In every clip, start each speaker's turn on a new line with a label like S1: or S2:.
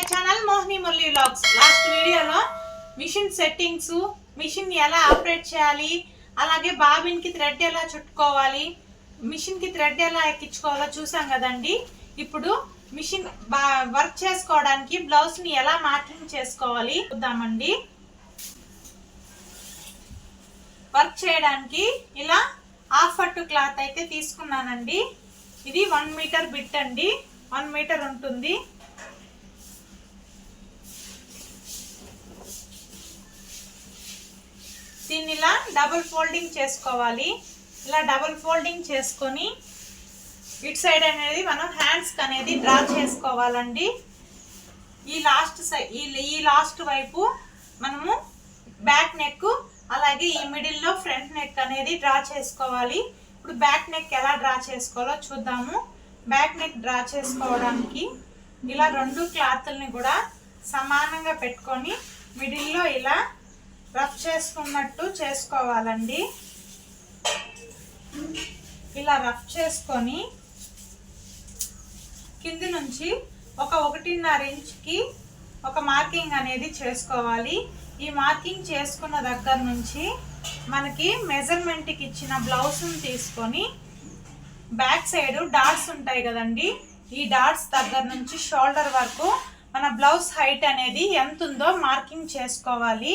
S1: My channel Mohini Murali vlogs. Last వీడియోలో machine settings machine ఎలా operate చేయాలి అలాగే బాబిన్కి థ్రెడ్ ఎలా చుట్టుకోవాలి మిషన్కి థ్రెడ్ ఎలా ఎక్కించుకోవాలో చూసాం కదండి. ఇప్పుడు మిషన్ బా వర్క్ చేసుకోవడానికి బ్లౌజ్ని ఎలా మార్కింగ్ చేసుకోవాలి చూద్దామండి. వర్క్ చేయడానికి ఇలా హాఫ్ అట్టు క్లాత్ అయితే తీసుకున్నానండి. ఇది వన్ మీటర్ బిట్ అండి. వన్ మీటర్ ఉంటుంది. దీన్ని ఇలా డబుల్ ఫోల్డింగ్ చేసుకోవాలి. ఇలా డబుల్ ఫోల్డింగ్ చేసుకొని ఇట్ సైడ్ అనేది మనం హ్యాండ్స్కి అనేది డ్రా చేసుకోవాలండి. ఈ లాస్ట్ సై ఈ ఈ లాస్ట్ వైపు మనము బ్యాక్ నెక్ అలాగే ఈ మిడిల్లో ఫ్రంట్ నెక్ అనేది డ్రా చేసుకోవాలి. ఇప్పుడు బ్యాక్ నెక్ ఎలా డ్రా చేసుకోవాలో చూద్దాము. బ్యాక్ నెక్ డ్రా చేసుకోవడానికి ఇలా రెండు క్లాత్లని కూడా సమానంగా పెట్టుకొని మిడిల్లో ఇలా రఫ్ చేసుకున్నట్టు చేసుకోవాలండి. ఇలా రఫ్ చేసుకొని కింది నుంచి ఒక ఒకటిన్నర ఇంచ్కి ఒక మార్కింగ్ అనేది చేసుకోవాలి. ఈ మార్కింగ్ చేసుకున్న దగ్గర నుంచి మనకి మెజర్మెంట్కి ఇచ్చిన బ్లౌజ్ని తీసుకొని బ్యాక్ సైడ్ డాట్స్ ఉంటాయి కదండి. ఈ డాట్స్ దగ్గర నుంచి షోల్డర్ వరకు మన బ్లౌజ్ హైట్ అనేది ఎంత ఉందో మార్కింగ్ చేసుకోవాలి.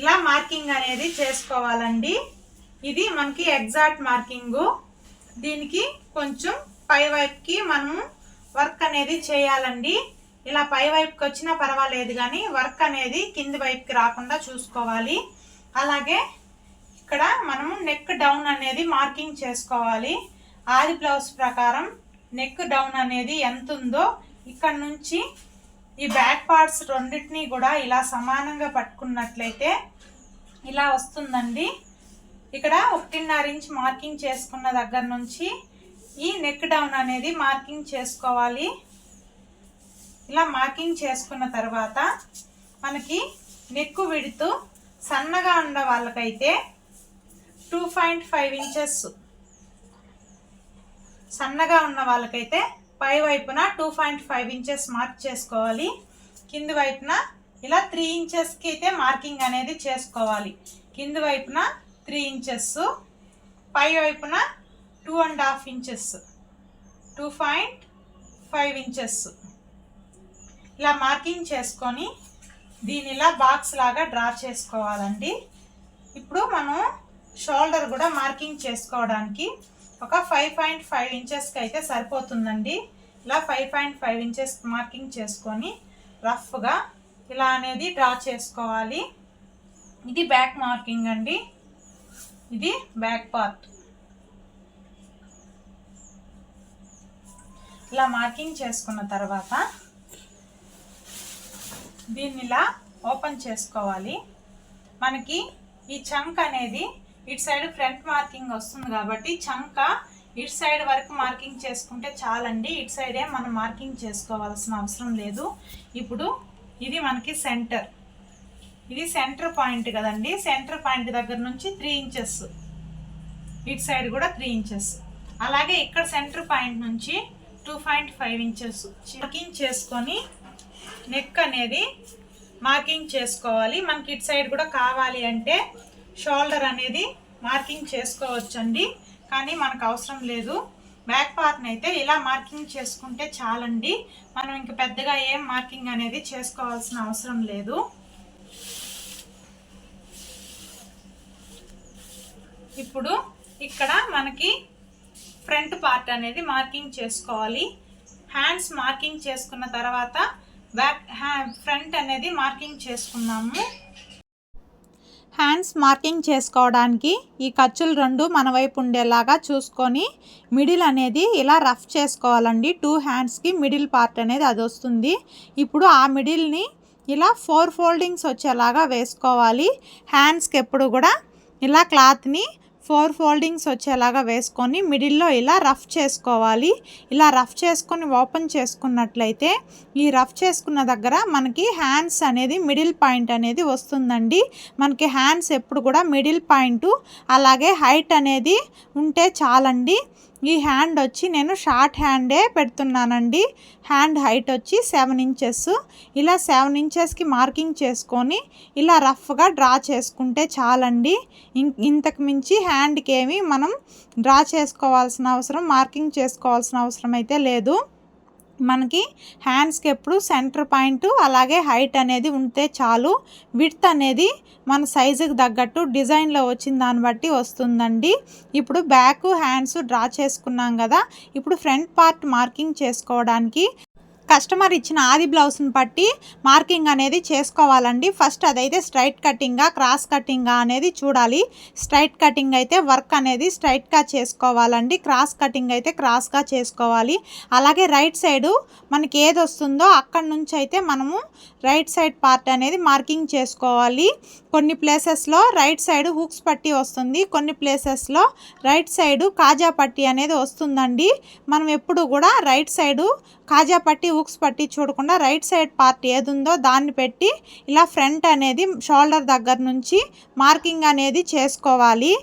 S1: ఇలా మార్కింగ్ అనేది చేసుకోవాలండి. ఇది మనకి ఎగ్జాక్ట్ మార్కింగు. దీనికి కొంచెం పై వైపుకి మనము వర్క్ అనేది చేయాలండి. ఇలా పై వైపుకి వచ్చినా పర్వాలేదు కానీ వర్క్ అనేది కింది వైపుకి రాకుండా చూసుకోవాలి. అలాగే ఇక్కడ మనము నెక్ డౌన్ అనేది మార్కింగ్ చేసుకోవాలి. ఆది బ్లౌజ్ ప్రకారం నెక్ డౌన్ అనేది ఎంత ఉందో ఇక్కడ నుంచి ఈ బ్యాక్ పార్ట్స్ రెండింటినీ కూడా ఇలా సమానంగా పట్టుకున్నట్లయితే ఇలా వస్తుందండి. ఇక్కడ ఒకటిన్నర ఇంచ్ మార్కింగ్ చేసుకున్న దగ్గర నుంచి ఈ నెక్ డౌన్ అనేది మార్కింగ్ చేసుకోవాలి. ఇలా మార్కింగ్ చేసుకున్న తర్వాత మనకి నెక్కు విడుతూ సన్నగా ఉన్న వాళ్ళకైతే టూ పాయింట్ ఫైవ్ ఇంచెస్ సన్నగా ఉన్న వాళ్ళకైతే పై వైపున two point five inches mark చేసుకోవాలి. కింది వైపున ఇలా త్రీ ఇంచెస్కి అయితే మార్కింగ్ అనేది చేసుకోవాలి. కింది వైపున త్రీ ఇంచెస్ పై వైపున two and half inches two point five inches. ఇలా మార్కింగ్ చేసుకొని దీని ఇలా బాక్స్ లాగా డ్రా చేసుకోవాలండి. ఇప్పుడు మనం షోల్డర్ కూడా మార్కింగ్ చేసుకోవడానికి ఒక ఫైవ్ పాయింట్ ఫైవ్ ఇంచెస్కి అయితే సరిపోతుందండి. ఇలా five point five inches marking చేసుకొని రఫ్గా ఇలా అనేది డ్రా చేసుకోవాలి. ఇది బ్యాక్ మార్కింగ్ అండి. ఇది బ్యాక్ పార్ట్ ఇలా మార్కింగ్ చేసుకున్న తర్వాత దీన్ని ఇలా ఓపెన్ చేసుకోవాలి. మనకి ఈ చంక్ అనేది ఇటు సైడ్ ఫ్రంట్ మార్కింగ్ వస్తుంది కాబట్టి చంక ఇటు సైడ్ వరకు మార్కింగ్ చేసుకుంటే చాలండి. ఇటు సైడే మనం మార్కింగ్ చేసుకోవాల్సిన అవసరం లేదు. ఇప్పుడు ఇది మనకి సెంటర్. ఇది సెంటర్ పాయింట్ కదండి. సెంటర్ పాయింట్ దగ్గర నుంచి త్రీ ఇంచెస్. ఇటు సైడ్ కూడా త్రీ ఇంచెస్. అలాగే ఇక్కడ సెంటర్ పాయింట్ నుంచి two point five inches. Marking చేసుకొని నెక్ అనేది మార్కింగ్ చేసుకోవాలి. మనకి ఇటు సైడ్ కూడా కావాలి అంటే షోల్డర్ అనేది మార్కింగ్ చేసుకోవచ్చండి. కానీ మనకు అవసరం లేదు. బ్యాక్ పార్ట్ని అయితే ఇలా మార్కింగ్ చేసుకుంటే చాలండి. మనం ఇంక పెద్దగా ఏం మార్కింగ్ అనేది చేసుకోవాల్సిన అవసరం లేదు. ఇప్పుడు ఇక్కడ మనకి ఫ్రంట్ పార్ట్ అనేది మార్కింగ్ చేసుకోవాలి. హ్యాండ్స్ మార్కింగ్ చేసుకున్న తర్వాత బ్యాక్ ఫ్రంట్ అనేది మార్కింగ్ చేసుకున్నాము. హ్యాండ్స్ మార్కింగ్ చేసుకోవడానికి ఈ ఖర్చులు రెండు మన వైపు ఉండేలాగా చూసుకొని మిడిల్ అనేది ఇలా రఫ్ చేసుకోవాలండి. టూ హ్యాండ్స్కి మిడిల్ పార్ట్ అనేది అది వస్తుంది. ఇప్పుడు ఆ మిడిల్ని ఇలా ఫోర్ ఫోల్డింగ్స్ వచ్చేలాగా వేసుకోవాలి. హ్యాండ్స్కి ఎప్పుడు కూడా ఇలా క్లాత్ని ఫోర్ ఫోల్డింగ్స్ వచ్చేలాగా వేసుకొని మిడిల్లో ఇలా రఫ్ చేసుకోవాలి. ఇలా రఫ్ చేసుకొని ఓపెన్ చేసుకున్నట్లయితే ఈ రఫ్ చేసుకున్న దగ్గర మనకి హ్యాండ్స్ అనేది మిడిల్ పాయింట్ అనేది వస్తుందండి. మనకి హ్యాండ్స్ ఎప్పుడు కూడా మిడిల్ పాయింట్ అలాగే హైట్ అనేది ఉంటే చాలండి. ఈ హ్యాండ్ వచ్చి నేను షార్ట్ హ్యాండే పెడుతున్నానండి. హ్యాండ్ హైట్ వచ్చి సెవెన్ ఇంచెస్. ఇలా సెవెన్ ఇంచెస్కి మార్కింగ్ చేసుకొని ఇలా రఫ్గా డ్రా చేసుకుంటే చాలండి. ఇంతకు మించి హ్యాండ్కి ఏమి మనం డ్రా చేసుకోవాల్సిన అవసరం మార్కింగ్ చేసుకోవాల్సిన అవసరం అయితే లేదు. మనకి హ్యాండ్స్కి ఎప్పుడు సెంటర్ పాయింట్ అలాగే హైట్ అనేది ఉంటే చాలు విడ్త్ అనేది మన సైజుకి తగ్గట్టు డిజైన్లో వచ్చిన దాన్ని బట్టి వస్తుందండి. ఇప్పుడు బ్యాక్ హ్యాండ్స్ డ్రా చేసుకున్నాం కదా ఇప్పుడు ఫ్రంట్ పార్ట్ మార్కింగ్ చేసుకోవడానికి కస్టమర్ ఇచ్చిన ఆది బ్లౌజ్ని బట్టి మార్కింగ్ అనేది చేసుకోవాలండి. ఫస్ట్ అదైతే స్ట్రైట్ కటింగా క్రాస్ కటింగా అనేది చూడాలి. స్ట్రైట్ కటింగ్ అయితే వర్క్ అనేది స్ట్రైట్గా చేసుకోవాలండి. క్రాస్ కటింగ్ అయితే క్రాస్గా చేసుకోవాలి. అలాగే రైట్ సైడు మనకి ఏది వస్తుందో అక్కడి నుంచి అయితే మనము రైట్ సైడ్ పార్ట్ అనేది మార్కింగ్ చేసుకోవాలి. కొన్ని ప్లేసెస్లో రైట్ సైడ్ హుక్స్ పట్టి వస్తుంది. కొన్ని ప్లేసెస్లో రైట్ సైడు కాజా పట్టి అనేది వస్తుందండి. మనం ఎప్పుడు కూడా రైట్ సైడు కాజా పట్టి ఉక్స్ పట్టి చూడకుండా రైట్ సైడ్ పార్ట్ ఏది ఉందో దాన్ని పెట్టి ఇలా ఫ్రంట్ అనేది షోల్డర్ దగ్గర నుంచి మార్కింగ్ అనేది చేసుకోవాలి.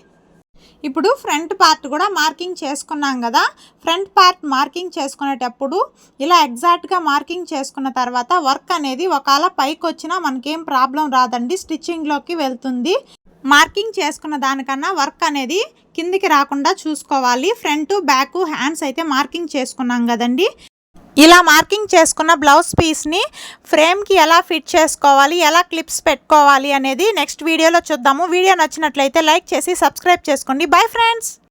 S1: ఇప్పుడు ఫ్రంట్ పార్ట్ కూడా మార్కింగ్ చేసుకున్నాం కదా ఫ్రంట్ పార్ట్ మార్కింగ్ చేసుకునేటప్పుడు ఇలా ఎగ్జాక్ట్గా మార్కింగ్ చేసుకున్న తర్వాత వర్క్ అనేది ఒకవేళ పైకి వచ్చినా మనకేం ప్రాబ్లం రాదండి స్టిచ్చింగ్లోకి వెళ్తుంది. మార్కింగ్ చేసుకున్న దానికన్నా వర్క్ అనేది కిందికి రాకుండా చూసుకోవాలి. ఫ్రంట్ బ్యాక్ హ్యాండ్స్ అయితే మార్కింగ్ చేసుకున్నాం కదండి. ఇలా మార్కింగ్ చేసుకున్న బ్లౌజ్ పీస్ని ఫ్రేమ్కి ఎలా ఫిట్ చేసుకోవాలి ఎలా క్లిప్స్ పెట్టుకోవాలి అనేది నెక్స్ట్ వీడియోలో చూద్దాము. వీడియో నచ్చినట్లయితే లైక్ చేసి సబ్స్క్రైబ్ చేసుకోండి. Bye friends!